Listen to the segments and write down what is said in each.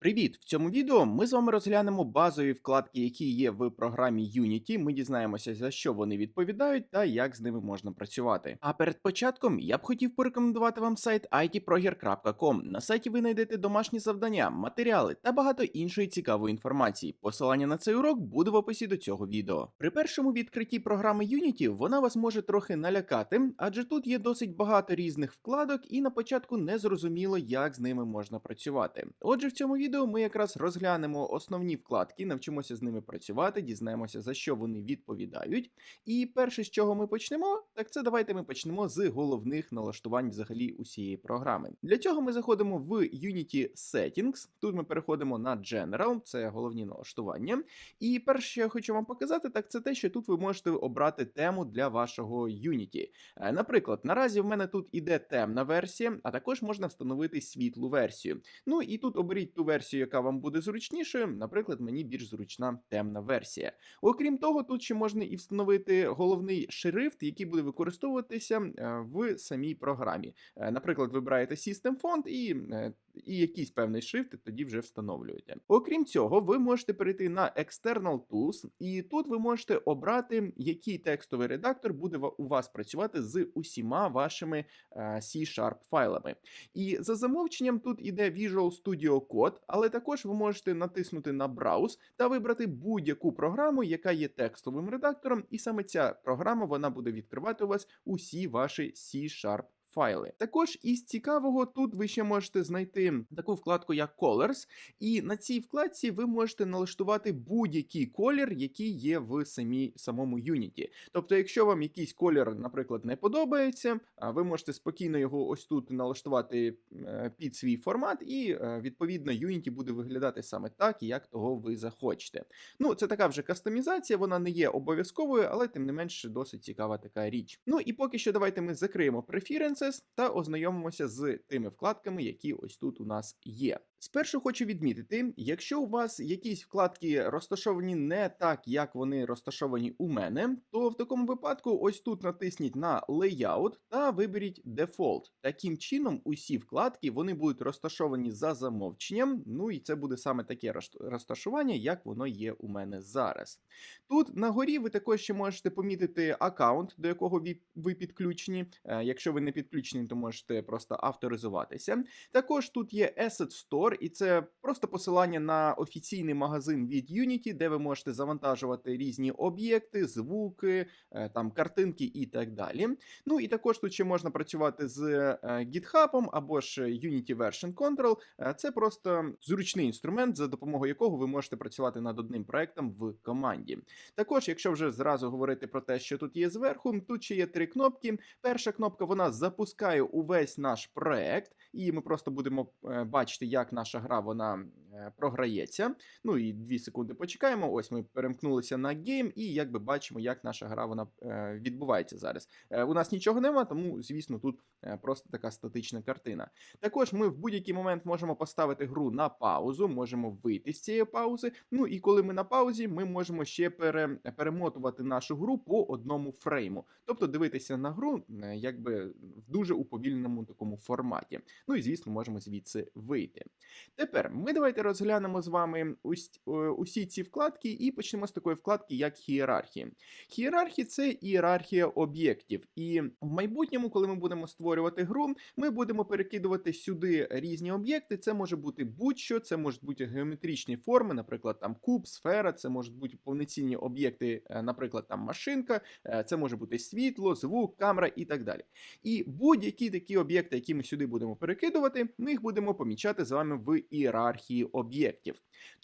Привіт! В цьому відео ми з вами розглянемо базові вкладки, які є в програмі Unity. Ми дізнаємося, за що вони відповідають та як з ними можна працювати. А перед початком я б хотів порекомендувати вам сайт itproger.com. На сайті ви знайдете домашні завдання, матеріали та багато іншої цікавої інформації. Посилання на цей урок буде в описі до цього відео. При першому відкритті програми Unity вона вас може трохи налякати, адже тут є досить багато різних вкладок, і на початку не зрозуміло, як з ними можна працювати. Отже, в цьому відео ми якраз розглянемо основні вкладки, навчимося з ними працювати, дізнаємося, за що вони відповідають. І перше, з чого ми почнемо, так це давайте ми почнемо з головних налаштувань взагалі усієї програми. Для цього ми заходимо в Unity Settings. Тут ми переходимо на General, це головні налаштування. І перше, що я хочу вам показати, так це те, що тут ви можете обрати тему для вашого Unity. Е, Наприклад, наразі в мене тут іде темна версія, а також можна встановити світлу версію. Ну і тут оберіть ту версію, яка вам буде зручнішою. Наприклад, мені більш зручна темна версія. Окрім того, тут ще можна і встановити головний шрифт, який буде використовуватися е, в самій програмі. Е, Наприклад, вибираєте System Font і. е, І якийсь певний шрифт тоді вже встановлюєте. Окрім цього, ви можете перейти на External Tools, і тут ви можете обрати, який текстовий редактор буде у вас працювати з усіма вашими C-Sharp файлами. І за замовченням тут іде Visual Studio Code, але також ви можете натиснути на Browse та вибрати будь-яку програму, яка є текстовим редактором, і саме ця програма вона буде відкривати у вас усі ваші C-Sharp Файли. Також із цікавого тут ви ще можете знайти таку вкладку, як Colors, і на цій вкладці ви можете налаштувати будь-який колір, який є в самій самому Unity. Тобто, якщо вам якийсь колір, наприклад, не подобається, ви можете спокійно його ось тут налаштувати е, під свій формат, і е, відповідно Unity буде виглядати саме так, як того ви захочете. Ну, це така вже кастомізація, вона не є обов'язковою, але тим не менш досить цікава така річ. Ну і поки що давайте ми закриємо Preferences та ознайомимося з тими вкладками, які ось тут у нас є. Спершу хочу відмітити, якщо у вас якісь вкладки розташовані не так, як вони розташовані у мене, то в такому випадку ось тут натисніть на Layout та виберіть Default. Таким чином, усі вкладки вони будуть розташовані за замовченням. Ну і це буде саме таке розташування, як воно є у мене зараз. Тут на горі ви також ще можете помітити аккаунт, до якого ви- підключені. Е, Якщо ви не підключені, то можете просто авторизуватися. Також тут є Asset Store, і це просто посилання на офіційний магазин від Unity, де ви можете завантажувати різні об'єкти, звуки, е, там картинки і так далі. Ну і також тут ще можна працювати з е, GitHub або ж Unity Version Control. Е, Це просто зручний інструмент, за допомогою якого ви можете працювати над одним проектом в команді. Також, якщо вже зразу говорити про те, що тут є зверху, тут ще є три кнопки. Перша кнопка вона запускає увесь наш проект, і ми просто будемо бачити, як наша гра вона програється. Ну і дві секунди почекаємо. Ось ми перемкнулися на гейм, і якби бачимо, як наша гра вона е, відбувається зараз. Е, У нас нічого нема, тому звісно, тут е, просто така статична картина. Також ми в будь-який момент можемо поставити гру на паузу, можемо вийти з цієї паузи. Ну і коли ми на паузі, ми можемо ще пере, перемотувати нашу гру по одному фрейму, тобто дивитися на гру е, якби в дуже уповільненому такому форматі. Ну і звісно, можемо звідси вийти. Тепер ми давайте розглянемо з вами е, усі ці вкладки і почнемо з такої вкладки, як ієрархії. Ієрархії це ієрархія об'єктів. І в майбутньому, коли ми будемо створювати гру, ми будемо перекидувати сюди різні об'єкти. Це може бути будь-що, це можуть бути геометричні форми, наприклад, там куб, сфера, це можуть бути повноцінні об'єкти, е, наприклад, там машинка, е, це може бути світло, звук, камера і так далі. І будь-які такі об'єкти, які ми сюди будемо перекидувати, ми їх будемо помічати з вами в ієрархії об'єктів.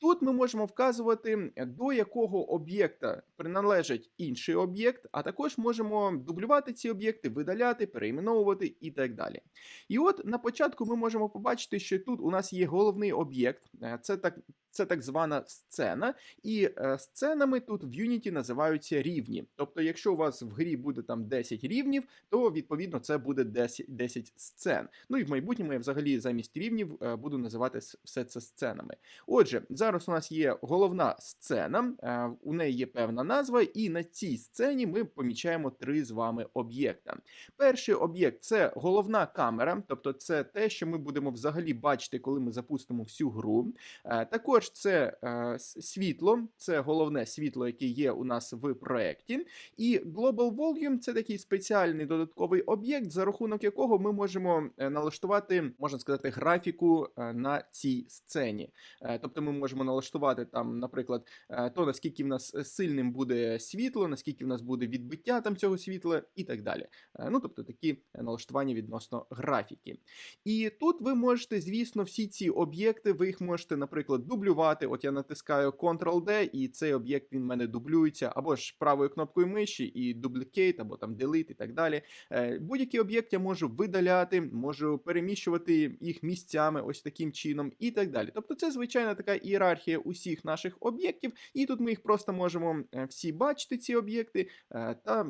Тут ми можемо вказувати, до якого об'єкта приналежить інший об'єкт, а також можемо дублювати ці об'єкти, видаляти, перейменовувати і так далі. І от на початку ми можемо побачити, що тут у нас є головний об'єкт. Е, Це так це так звана сцена, і е, сценами тут в Unity називаються рівні. Тобто, якщо у вас в грі буде там 10 рівнів, то відповідно це буде 10, 10 сцен. Ну і в майбутньому я взагалі замість рівнів е, буду називати все це сценами. Отже, зараз у нас є головна сцена, е, у неї є певна назва, і на цій сцені ми помічаємо три з вами об'єкта. Перший об'єкт це головна камера, тобто це те, що ми будемо взагалі бачити, коли ми запустимо всю гру. Е, Також це е, світло, це головне світло, яке є у нас в проєкті. І Global Volume це такий спеціальний додатковий об'єкт, за рахунок якого ми можемо е, налаштувати, можна сказати, графіку е, на цій сцені. Е, Тобто ми можемо налаштувати там, наприклад, то наскільки в нас сильним буде світло, наскільки в нас буде відбиття там цього світла і так далі. Ну, тобто такі налаштування відносно графіки. І тут ви можете, звісно, всі ці об'єкти, ви їх можете, наприклад, дублювати. От я натискаю Ctrl-D, і цей об'єкт він в мене дублюється, або ж правою кнопкою миші, і Duplicate, або там Delete і так далі. Е, Будь-який об'єкт я можу видаляти, можу переміщувати їх місцями ось таким чином, і так далі. Тобто, це звичайна така ієрархія усіх наших об'єктів, і тут ми їх просто можемо е, всі бачити, ці об'єкти, е, та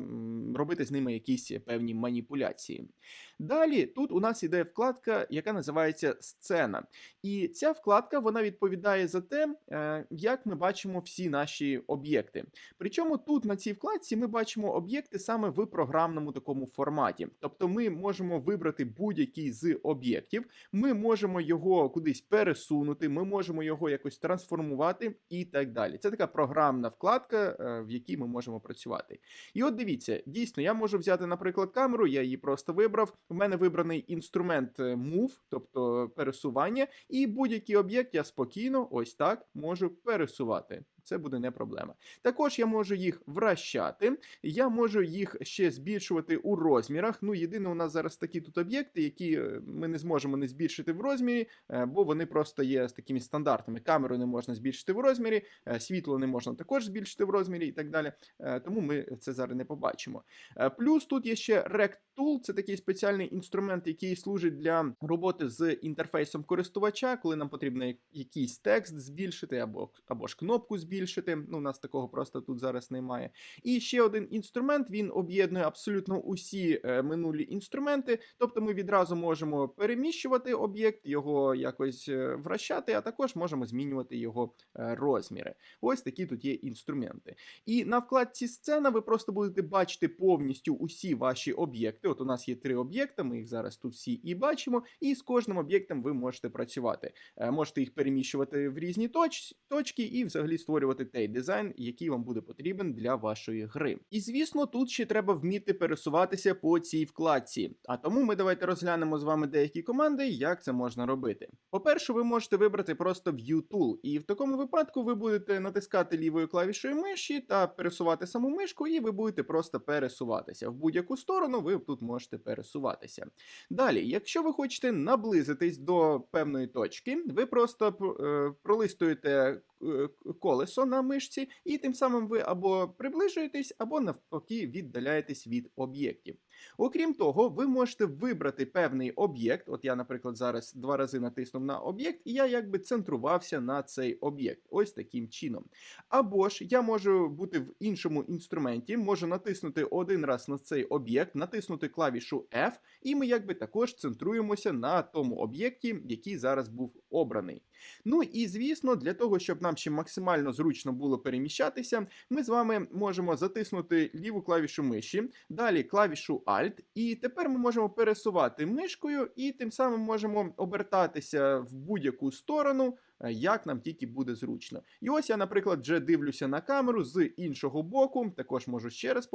робити з ними якісь певні маніпуляції. Далі тут у нас іде вкладка, яка називається сцена. І ця вкладка вона відповідає за те, е, як ми бачимо всі наші об'єкти. Причому тут на цій вкладці ми бачимо об'єкти саме в програмному такому форматі. Тобто ми можемо вибрати будь-який з об'єктів, ми можемо його кудись пересунути, ми можемо його якось трансформувати і так далі. Це така програмна вкладка, е, в якій ми можемо працювати. І от дивіться, дійсно, я можу взяти, наприклад, камеру, я її просто вибрав. У мене вибраний інструмент е, Move, тобто пересування, і будь-який об'єкт я спокійно ось так можу пересувати. Це буде не проблема. Також я можу їх вращати, я можу їх ще збільшувати у розмірах. Ну, єдине, у нас зараз такі тут об'єкти, які е, ми не зможемо не збільшити в розмірі, е, бо вони просто є з такими стандартами. Камеру не можна збільшити в розмірі, е, світло не можна також збільшити в розмірі і так далі. Тому ми це зараз не побачимо. Плюс тут є ще Rect Tool, це такий спеціальний інструмент, який служить для роботи з інтерфейсом користувача, коли нам потрібно якийсь текст збільшити або, або ж кнопку збільшити. Ну, у нас такого просто тут зараз немає. І ще один інструмент він об'єднує абсолютно усі е, минулі інструменти. Тобто ми відразу можемо переміщувати об'єкт, його якось е, вращати, а також можемо змінювати його е, розміри. Ось такі тут є інструменти. І на вкладці сцена ви просто будете бачити повністю усі ваші об'єкти. От у нас є три об'єкти, ми їх зараз тут всі і бачимо, і з кожним об'єктом ви можете працювати. Можете їх переміщувати в різні точ- точки і взагалі створювати той дизайн, який вам буде потрібен для вашої гри. І звісно, тут ще треба вміти пересуватися по цій вкладці. А тому ми давайте розглянемо з вами деякі команди, як це можна робити. По-перше, ви можете вибрати просто View Tool, і в такому випадку ви будете натискати лівою клавішою миші та пересувати саму мишку, і ви будете просто пересуватися. В будь-яку сторону ви тут можете пересуватися. Далі, якщо ви хочете наблизитись до певної точки, ви просто е, пролистуєте колесо на мишці, і тим самим ви або приближуєтесь, або навпаки віддаляєтесь від об'єктів. Окрім того, ви можете вибрати певний об'єкт. От я, наприклад, зараз два рази натиснув на об'єкт, і я якби центрувався на цей об'єкт. Ось таким чином. Або ж я можу бути в іншому інструменті, можу натиснути один раз на цей об'єкт, натиснути клавішу F, і ми якби також центруємося на тому об'єкті, який зараз був обраний. Ну і звісно, для того, щоб нам ще максимально зручно було переміщатися, ми з вами можемо затиснути ліву клавішу миші, далі клавішу Alt, і тепер ми можемо пересувати мишкою, і тим самим можемо обертатися в будь-яку сторону. Е, Як нам тільки буде зручно. І ось я, наприклад, вже дивлюся на камеру з іншого боку, також можу ще раз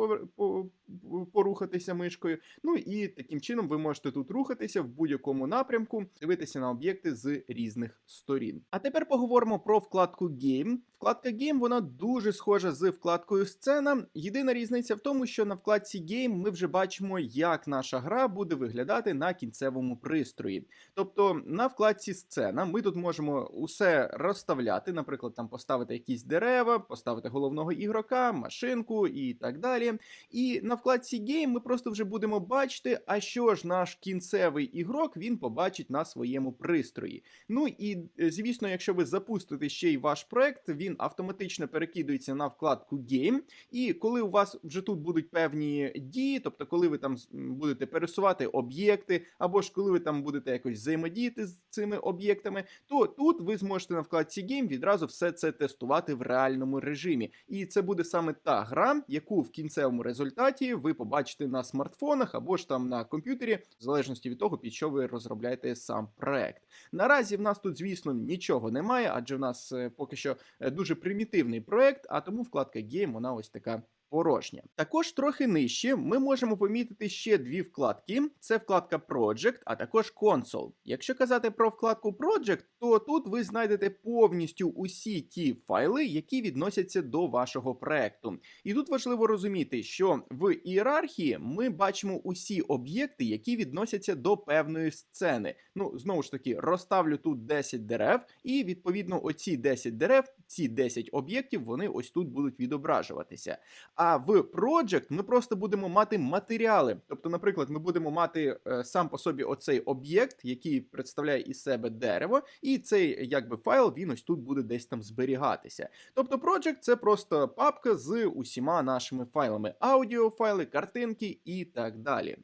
порухатися мишкою. Ну і таким чином ви можете тут рухатися в будь-якому напрямку, дивитися на об'єкти з різних сторін. А тепер поговоримо про вкладку Game. Вкладка Game вона дуже схожа з вкладкою Сцена. Єдина різниця в тому, що на вкладці Game ми вже бачимо, як наша гра буде виглядати на кінцевому пристрої. Тобто на вкладці Сцена ми тут можемо усе розставляти, наприклад, там поставити якісь дерева, поставити головного ігрока, машинку і так далі. І на вкладці Game ми просто вже будемо бачити, а що ж наш кінцевий ігрок він побачить на своєму пристрої. Ну і е, звісно, якщо ви запустите ще й ваш проект, він автоматично перекидується на вкладку Game. І коли у вас вже тут будуть певні дії, тобто, коли ви там будете пересувати об'єкти, або ж коли ви там будете якось взаємодіяти з цими об'єктами, то тут ви зможете на вкладці Game відразу все це тестувати в реальному режимі. І це буде саме та гра, яку в кінцевому результаті ви побачите на смартфонах або ж там на комп'ютері, в залежності від того, під що ви розробляєте сам проект. Наразі в нас тут, звісно, нічого немає, адже в нас е, поки що е, дуже примітивний проект, а тому вкладка Game вона ось така. Порожня. Також трохи нижче ми можемо помітити ще дві вкладки: це вкладка Project, а також Console. Якщо казати про вкладку Project, то тут ви знайдете повністю усі ті файли, які відносяться до вашого проекту. І тут важливо розуміти, що в ієрархії ми бачимо усі об'єкти, які відносяться до певної сцени. Ну, знову ж таки, розставлю тут 10 дерев, і відповідно оці 10 дерев, ці 10 об'єктів, вони ось тут будуть відображуватися. А в Project ми просто будемо мати матеріали. Тобто, наприклад, ми будемо мати е, сам по собі оцей об'єкт, який представляє із себе дерево, і цей якби файл він ось тут буде десь там зберігатися. Тобто, Project це просто папка з усіма нашими файлами: аудіофайли, картинки і так далі.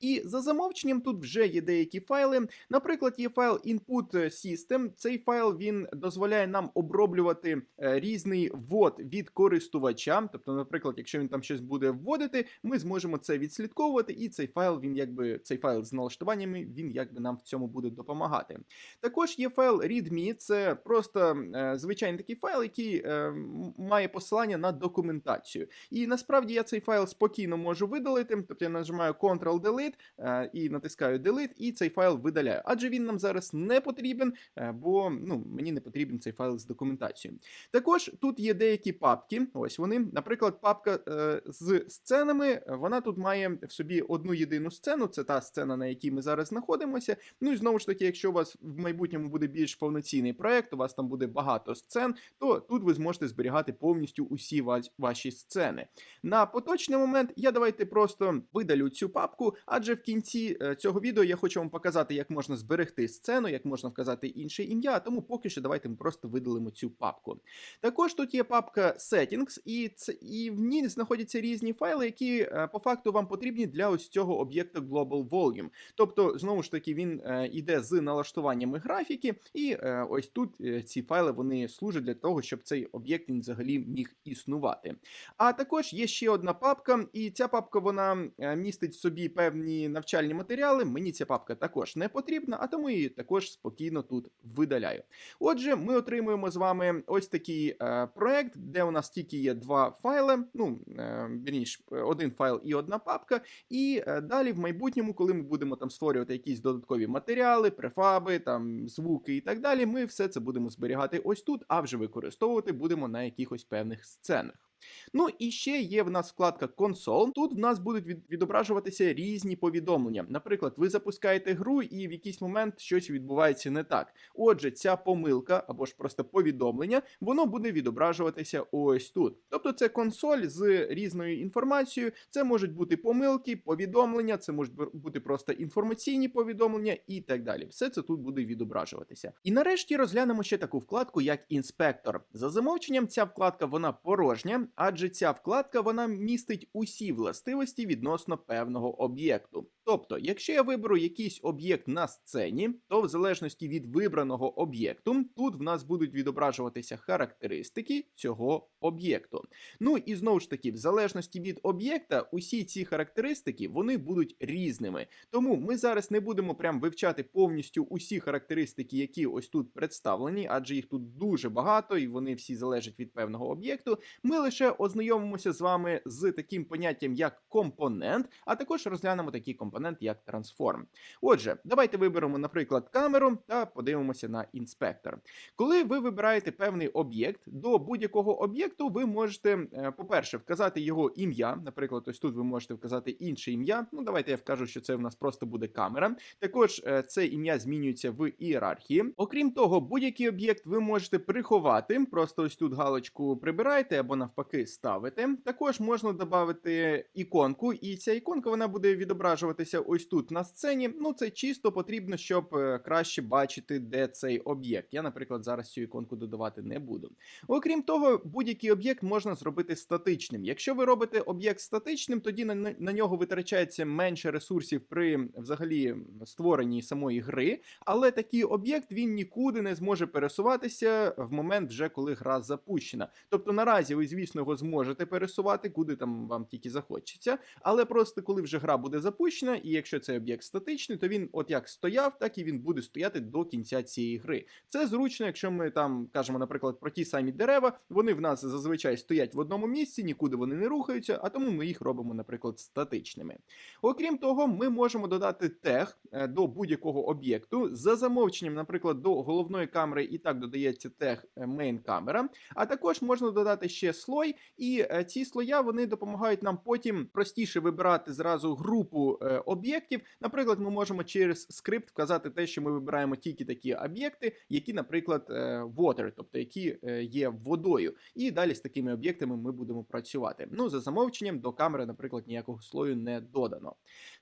І за замовченням тут вже є деякі файли. Наприклад, є файл Input System. Цей файл він дозволяє нам оброблювати е, різний ввод від користувача. Тобто, наприклад, якщо він там щось буде вводити, ми зможемо це відслідковувати, і цей файл він якби цей файл з налаштуваннями він якби нам в цьому буде допомагати. Також є файл README, це просто е, звичайний такий файл, який е, має посилання на документацію. І насправді я цей файл спокійно можу видалити. Тобто я нажимаю Ctrl-Delete е, і натискаю Delete, і цей файл видаляю. Адже він нам зараз не потрібен, е, бо ну, мені не потрібен цей файл з документацією. Також тут є деякі папки. Ось вони. Наприклад, папка е, з сценами. Вона тут має в собі одну єдину сцену. Це та сцена, на якій ми зараз знаходимося. Ну і знову ж таки, якщо у вас в майбутньому буде більш повноцінний проект, у вас там буде багато сцен, то тут ви зможете зберігати повністю усі ваші сцени. На поточний момент я давайте просто видалю цю папку, адже в кінці е, цього відео я хочу вам показати, як можна зберегти сцену, як можна вказати інше ім'я. Тому поки що давайте ми просто видалимо цю папку. Також тут є папка Settings, і це і в ній знаходяться різні файли, які е, по факту вам потрібні для ось цього об'єкта Global Volume. Тобто, знову ж таки, він е, іде з налаштуваннями графіки, і е, ось тут е, ці файли вони служать для того, щоб цей об'єкт він взагалі міг існувати. А також є ще одна папка, і ця папка вона е, містить в собі певні навчальні матеріали. Мені ця папка також не потрібна, а тому її також спокійно тут видаляю. Отже, ми отримуємо з вами ось такий е, проект, де у нас тільки є два файли. Ну е, вірніш, один файл і одна папка. І е, далі в майбутньому, коли ми будемо там створювати якісь додаткові матеріали, префаби, там звуки і так далі, ми все це будемо зберігати ось тут, а вже використовувати будемо на якихось певних сценах. Ну і ще є в нас вкладка консол. Тут в нас будуть від- відображуватися різні повідомлення. Наприклад, ви запускаєте гру, і в якийсь момент щось відбувається не так. Отже, ця помилка або ж просто повідомлення, воно буде відображуватися ось тут. Тобто, це консоль з різною інформацією. Це можуть бути помилки, повідомлення, це можуть бути просто інформаційні повідомлення і так далі. Все це тут буде відображуватися. І нарешті розглянемо ще таку вкладку, як інспектор. За замовченням, ця вкладка вона порожня, адже ця вкладка вона містить усі властивості відносно певного об'єкту. Тобто, якщо я виберу якийсь об'єкт на сцені, то в залежності від вибраного об'єкту, тут в нас будуть відображуватися характеристики цього об'єкту. Ну і знову ж таки, в залежності від об'єкта, усі ці характеристики вони будуть різними. Тому ми зараз не будемо прям вивчати повністю усі характеристики, які ось тут представлені, адже їх тут дуже багато, і вони всі залежать від певного об'єкту. Ми лише лише ознайомимося з вами з таким поняттям як компонент, а також розглянемо такий компонент як трансформ. Отже, давайте виберемо, наприклад, камеру та подивимося на інспектор. Коли ви вибираєте певний об'єкт, до будь-якого об'єкту ви можете, е, по-перше, вказати його ім'я. Наприклад, ось тут ви можете вказати інше ім'я. Ну, давайте я вкажу, що це в нас просто буде камера. Також е, це ім'я змінюється в ієрархії. Окрім того, будь-який об'єкт ви можете приховати. Просто ось тут галочку прибираєте або навпаки ставите. Також можна додати іконку, і ця іконка вона буде відображуватися ось тут на сцені. Ну, це чисто потрібно, щоб е, краще бачити, де цей об'єкт. Я, наприклад, зараз цю іконку додавати не буду. Окрім того, будь-який об'єкт можна зробити статичним. Якщо ви робите об'єкт статичним, тоді на, на нього витрачається менше ресурсів при взагалі створенні самої гри, але такий об'єкт він нікуди не зможе пересуватися в момент, вже коли гра запущена. Тобто наразі ви, звісно, його зможете пересувати, куди там вам тільки захочеться, але просто коли вже гра буде запущена, і якщо цей об'єкт статичний, то він от як стояв, так і він буде стояти до кінця цієї гри. Це зручно, якщо ми там кажемо, наприклад, про ті самі дерева, вони в нас зазвичай стоять в одному місці, нікуди вони не рухаються, а тому ми їх робимо, наприклад, статичними. Окрім того, ми можемо додати тег е, до будь-якого об'єкту. За замовченням, наприклад, до головної камери і так додається е, main камера. А також можна додати ще слой, і е, ці слоя вони допомагають нам потім простіше вибирати зразу групу е, об'єктів. Наприклад, ми можемо через скрипт вказати те, що ми вибираємо тільки такі об'єкти, які, наприклад, е, water, тобто які є водою. І далі з такими об'єктами ми будемо працювати. Ну, за замовченням до камери, наприклад, ніякого слою не додано.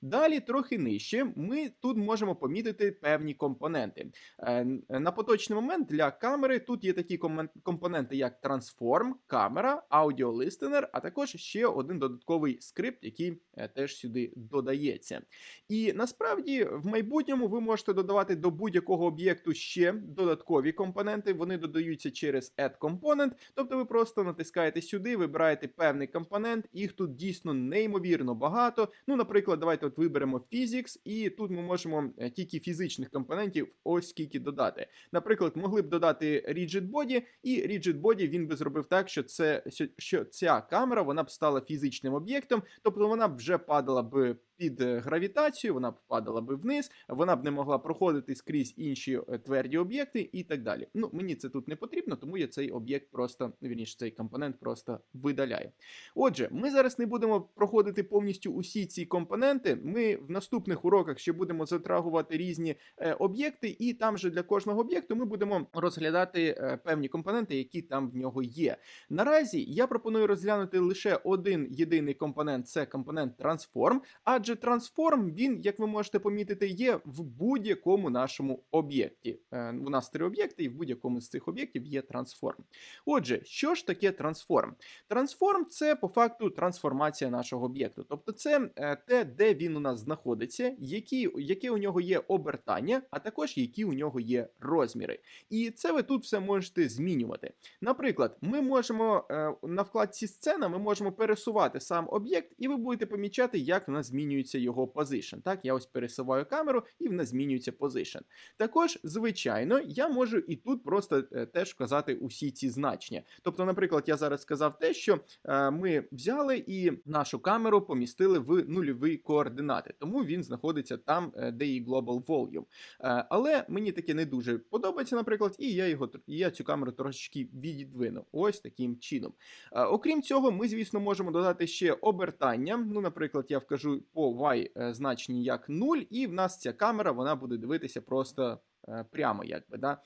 Далі, трохи нижче, ми тут можемо помітити певні компоненти. На поточний момент для камери тут є такі компоненти, як трансформ, камера, аудіолистенер, а також ще один додатковий скрипт, який е, теж сюди додається. І насправді в майбутньому ви можете додавати до будь-якого об'єкту ще додаткові компоненти. Вони додаються через Add Component, тобто ви просто натискаєте сюди, вибираєте певний компонент, їх тут дійсно неймовірно багато. Ну, наприклад, давайте от виберемо Physics, і тут ми можемо е, тільки фізичних компонентів ось скільки додати. Наприклад, могли б додати Rigid Body, і Rigid Body він би зробив так, що це що ця камера вона б стала фізичним об'єктом, тобто вона б вже падала б під е, гравітацію, вона б падала би вниз, вона б не могла проходити скрізь інші е, тверді об'єкти і так далі. Ну, мені це тут не потрібно, тому я цей об'єкт просто, вірніше, цей компонент просто видаляю. Отже, ми зараз не будемо проходити повністю усі ці компоненти. Ми в наступних уроках ще будемо затрагувати різні е, об'єкти, і там же для кожного об'єкту ми будемо розглядати певні компоненти, які там в нього є. Наразі я пропоную розглянути лише один єдиний компонент це компонент Transform, адже Transform, він, як ви можете помітити, є в будь-якому нашому об'єкті. Е, У нас три об'єкти, і в будь-якому з цих об'єктів є Transform. Отже, що ж таке Transform? Transform – це по факту трансформація нашого об'єкту. Тобто, це е, те, де він у нас знаходиться, які, яке у нього є обертання, а також які у нього є розміри. І це ви тут все можете змінювати. Наприклад, ми можемо е, на вкладці сцена, ми можемо пересувати сам об'єкт, і ви будете помічати, як в нас змінюється його позишн. Так, я ось пересуваю камеру, і в нас змінюється позишн. Також, звичайно, я можу і тут просто е, теж вказати усі ці значення. Тобто, наприклад, я зараз сказав те, що е, ми взяли і нашу камеру помістили в нульові координати, тому він знаходиться там, е, де і Global Volume. Але мені таке не дуже подобається, наприклад, і я його я цю камеру трошечки віддвину. Ось таким чином. Окрім цього, ми, звісно, можемо додати ще обертання. Ну, наприклад, я вкажу по y е, значенні як 0, і в нас ця камера вона буде дивитися просто е, прямо, якби. Да?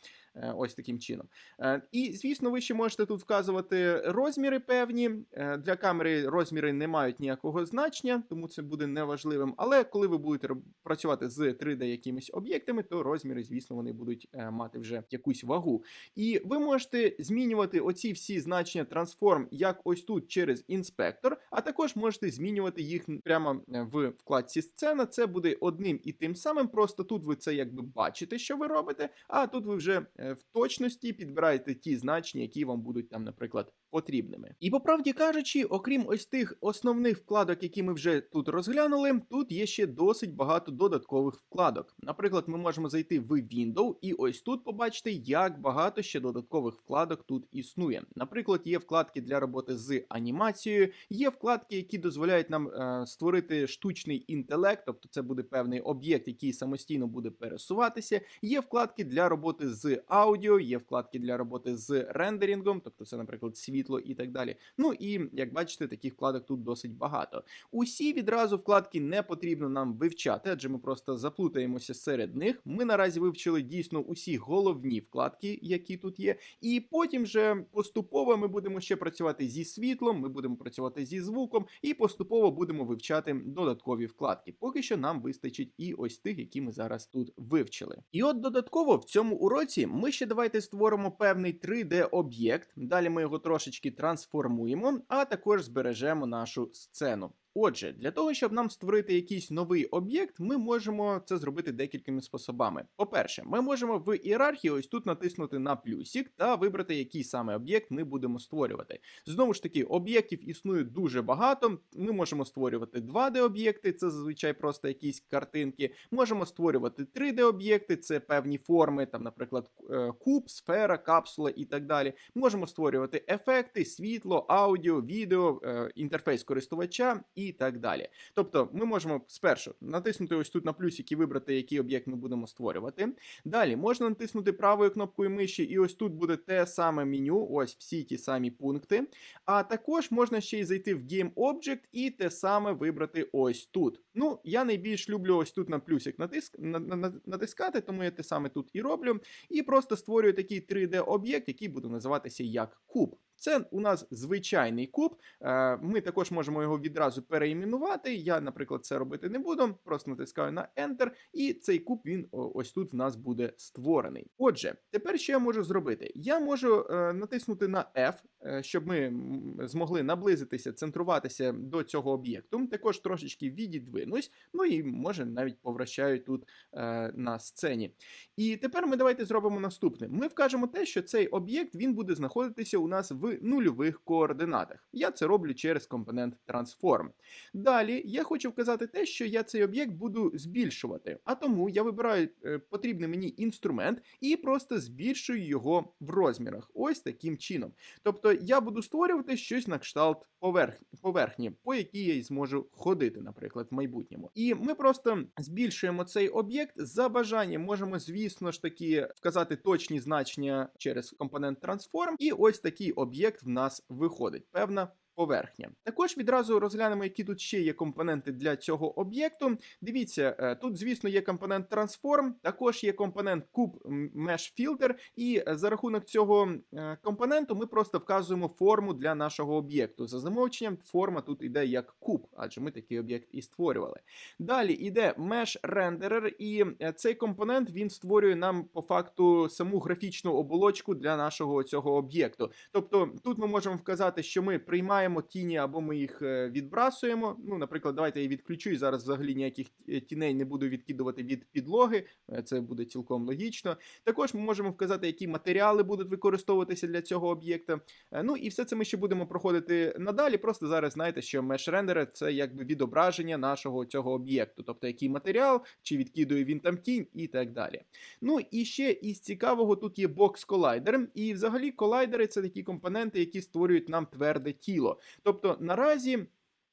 Е, Ось таким чином. Е, І, звісно, ви ще можете тут вказувати розміри певні. Е, Для камери розміри не мають ніякого значення, тому це буде неважливим. Але коли ви будете працювати з 3D якимись об'єктами, то розміри, звісно, вони будуть мати вже якусь вагу. І ви можете змінювати оці всі значення трансформ, як ось тут через інспектор, а також можете змінювати їх прямо в вкладці сцена. Це буде одним і тим самим. Просто тут ви це якби бачите, що ви робите, а тут ви вже в точності підбирайте ті значення, які вам будуть там, наприклад, потрібними. І по правді кажучи, окрім ось тих основних вкладок, які ми вже тут розглянули, тут є ще досить багато додаткових вкладок. Наприклад, ми можемо зайти в Windows і ось тут побачити, як багато ще додаткових вкладок тут існує. Наприклад, є вкладки для роботи з анімацією, є вкладки, які дозволяють нам е, створити штучний інтелект, тобто це буде певний об'єкт, який самостійно буде пересуватися. Є вкладки для роботи з аудіо, є вкладки для роботи з рендерінгом, тобто це, наприклад, світло і так далі. Ну і як бачите, таких вкладок тут досить багато. Усі відразу вкладки не потрібно нам вивчати, адже ми просто заплутаємося серед них. Ми наразі вивчили дійсно усі головні вкладки, які тут є, і потім вже поступово ми будемо ще працювати зі світлом, ми будемо працювати зі звуком, і поступово будемо вивчати додаткові вкладки. Поки що нам вистачить і ось тих, які ми зараз тут вивчили. І от додатково в цьому уроці ми ще давайте створимо певний 3D-об'єкт. Далі ми його трошечки трансформуємо, а також збережемо нашу сцену. Отже, для того, щоб нам створити якийсь новий об'єкт, ми можемо це зробити декількома способами. По-перше, ми можемо в ієрархії ось тут натиснути на плюсик та вибрати, який саме об'єкт ми будемо створювати. Знову ж таки, об'єктів існує дуже багато. Ми можемо створювати 2D-об'єкти, це зазвичай просто якісь картинки. Можемо створювати 3D-об'єкти, це певні форми, там, наприклад, е, куб, сфера, капсула і так далі. Можемо створювати ефекти, світло, аудіо, відео, е, інтерфейс користувача і так далі. Тобто, ми можемо спершу натиснути ось тут на плюсик і вибрати, який об'єкт ми будемо створювати. Далі можна натиснути правою кнопкою миші, і ось тут буде те саме меню, ось всі ті самі пункти. А також можна ще й зайти в Game Object і те саме вибрати ось тут. Ну, я найбільш люблю ось тут на плюсик натиск, на, на, натискати, тому я те саме тут і роблю. І просто створюю такий 3D-об'єкт, який буде називатися як куб. Це у нас звичайний куб. Е, Ми також можемо його відразу переіменувати. Я, наприклад, це робити не буду. Просто натискаю на Enter, і цей куб він ось тут в нас буде створений. Отже, тепер що я можу зробити? Я можу е, натиснути на F, щоб ми змогли наблизитися, центруватися до цього об'єкту. Також трошечки відідвинусь. Ну і може навіть повращаю тут е, на сцені. І тепер ми давайте зробимо наступне. Ми вкажемо те, що цей об'єкт він буде знаходитися у нас в нульових координатах. Я це роблю через компонент Transform. Далі я хочу вказати те, що я цей об'єкт буду збільшувати. А тому я вибираю е, потрібний мені інструмент і просто збільшую його в розмірах. Ось таким чином. Тобто я буду створювати щось на кшталт поверхні, поверхні, по якій я й зможу ходити, наприклад, в майбутньому. І ми просто збільшуємо цей об'єкт. За бажанням можемо, звісно ж таки, вказати точні значення через компонент Transform. І ось такий об'єкт в нас виходить. Певна поверхня. Також відразу розглянемо, які тут ще є компоненти для цього об'єкту. Дивіться, е, тут, звісно, є компонент Transform, також є компонент Cube Mesh Filter, і е, за рахунок цього е, компоненту ми просто вказуємо форму для нашого об'єкту. За замовченням, форма тут іде як куб, адже ми такий об'єкт і створювали. Далі йде Mesh Renderer, і цей компонент він створює нам по факту саму графічну оболочку для нашого цього об'єкту. Тобто тут ми можемо вказати, що ми приймаємо тіні або ми їх е, відбрасуємо. Ну, наприклад, давайте я відключу і зараз взагалі ніяких е, тіней не буду відкидувати від підлоги. Е, Це буде цілком логічно. Також ми можемо вказати, які матеріали будуть використовуватися для цього об'єкта. Ну і все це ми ще будемо проходити надалі. Просто зараз знаєте, що Renderer – це якби відображення нашого цього об'єкту, тобто який матеріал, чи відкидує він там тінь і так далі. Ну і ще із цікавого тут є бокс колайдер. І взагалі колайдери це такі компоненти, які створюють нам тверде тіло. Тобто наразі.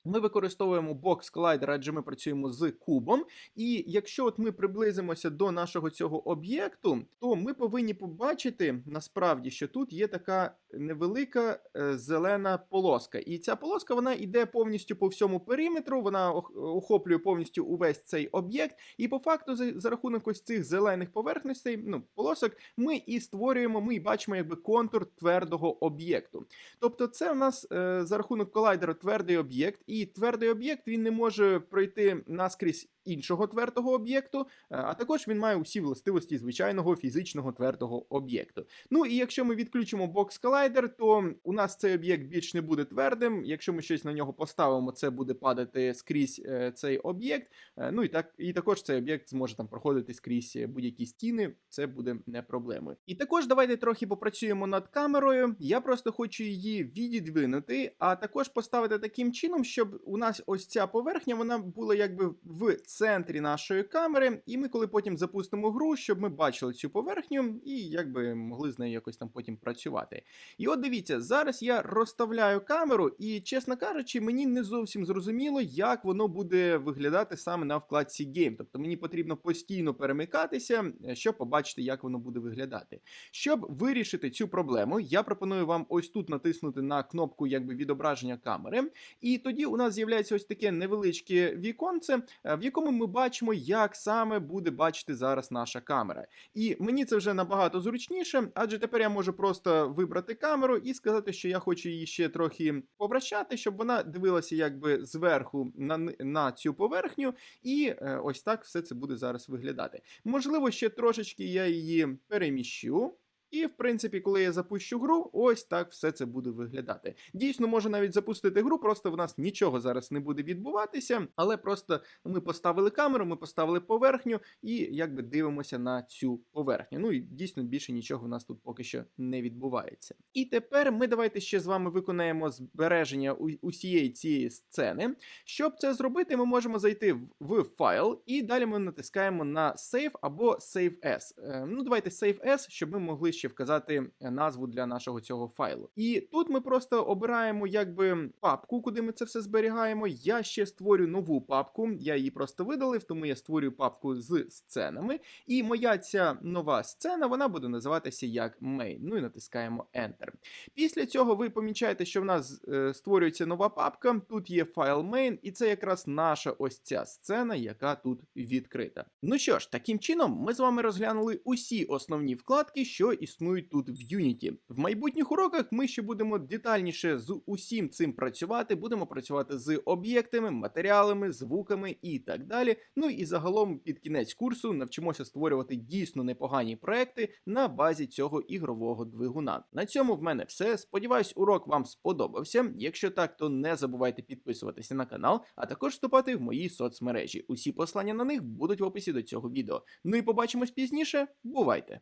Ми використовуємо бокс колайдер, адже ми працюємо з кубом. І якщо от ми приблизимося до нашого цього об'єкту, то ми повинні побачити насправді, що тут є така невелика е, зелена полоска. І ця полоска вона йде повністю по всьому периметру, вона охоплює повністю увесь цей об'єкт. І по факту, за, рахунок ось цих зелених поверхностей, ну полосок, ми і створюємо, ми і бачимо якби контур твердого об'єкту. Тобто, це в нас е, за рахунок колайдера твердий об'єкт, і твердий об'єкт він не може пройти наскрізь іншого твердого об'єкту, е, а також він має усі властивості звичайного фізичного твердого об'єкту. Ну і якщо ми відключимо бокс колайдер, то у нас цей об'єкт більш не буде твердим. Якщо ми щось на нього поставимо, це буде падати скрізь е, цей об'єкт. Е, Ну і так, і також цей об'єкт зможе там проходити скрізь будь-які стіни. Це буде не проблемою. І також давайте трохи попрацюємо над камерою. Я просто хочу її відідвинути, а також поставити таким чином, щоб у нас ось ця поверхня вона була якби в центрі нашої камери, і ми, коли потім запустимо гру, щоб ми бачили цю поверхню і якби могли з нею якось там потім працювати. І от дивіться, зараз я розставляю камеру, і чесно кажучи, мені не зовсім зрозуміло, як воно буде виглядати саме на вкладці Game. Тобто мені потрібно постійно перемикатися, е, щоб побачити, як воно буде виглядати. Щоб вирішити цю проблему, я пропоную вам ось тут натиснути на кнопку якби відображення камери. І тоді у нас з'являється ось таке невеличке віконце, е, в якому ми бачимо, як саме буде бачити зараз наша камера. І мені це вже набагато зручніше, адже тепер я можу просто вибрати камеру і сказати, що я хочу її ще трохи повращати, щоб вона дивилася якби зверху на, на цю поверхню, і е, ось так все це буде зараз виглядати. Можливо, ще трошечки я її переміщу. І, в принципі, коли я запущу гру, ось так все це буде виглядати. Дійсно, можу навіть запустити гру, просто в нас нічого зараз не буде відбуватися, але просто ми поставили камеру, ми поставили поверхню і якби дивимося на цю поверхню. Ну і дійсно більше нічого в нас тут поки що не відбувається. І тепер ми давайте ще з вами виконаємо збереження усієї цієї сцени. Щоб це зробити, ми можемо зайти в- файл, і далі ми натискаємо на Save або Save As. Е, Ну, давайте Save As, щоб ми могли ще вказати е, назву для нашого цього файлу. І тут ми просто обираємо якби папку, куди ми це все зберігаємо. Я ще створю нову папку. Я її просто видалив, тому я створюю папку з сценами. І моя ця нова сцена вона буде називатися як Main. Ну і натискаємо Enter. Після цього ви помічаєте, що в нас е, створюється нова папка. Тут є файл main, і це якраз наша ось ця сцена, яка тут відкрита. Ну що ж, таким чином, ми з вами розглянули усі основні вкладки, що існують тут в Unity. В майбутніх уроках ми ще будемо детальніше з усім цим працювати. Будемо працювати з об'єктами, матеріалами, звуками і так далі. Ну і загалом під кінець курсу навчимося створювати дійсно непогані проекти на базі цього ігрового двигуна. На цьому в мене все. Сподіваюсь, урок вам сподобався. Якщо так, то не забувайте підписуватися на канал, а також вступати в мої соцмережі. Усі послання на них будуть в описі до цього відео. Ну і побачимось пізніше. Бувайте!